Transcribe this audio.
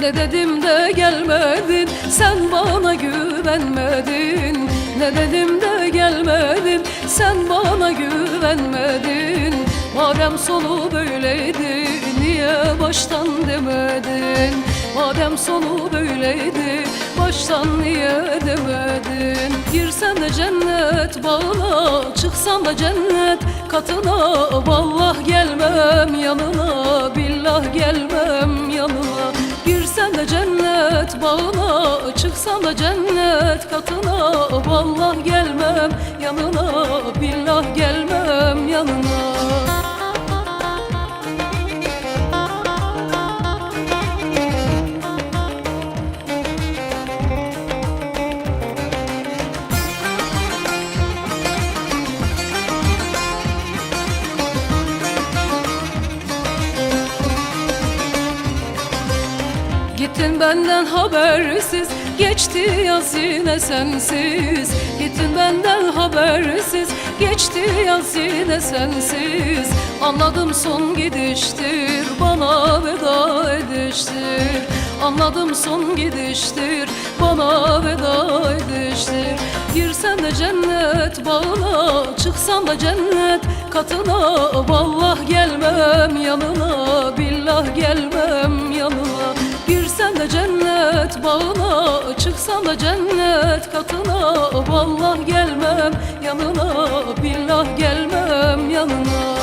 Ne dedim de gelmedin Sen bana güvenmedin. Ne dedim de gelmedin Sen bana güvenmedin. Madem sonu böyleydi Niye baştan demedin? Madem sonu böyleydi Baştan niye demedin? Girsem de cennet bağına Çıksam da cennet. Katına Vallah gelmem yanına Billah bağına Çıksam da cennet katına Vallah gelmem yanına Billah gelmem yanına Gittin benden habersiz Geçti yaz yine sensiz. Gittin benden habersiz Geçti yaz yine sensiz. Anladım son gidiştir Bana veda ediştir. Anladım son gidiştir Bana veda ediştir. Girsen de cennet bağına Çıksan da cennet katına. Vallah gelmem yanına Billah gelmem yanına de cennet bağına Çıksan da cennet katına Vallah gelmem yanına Billah gelmem yanına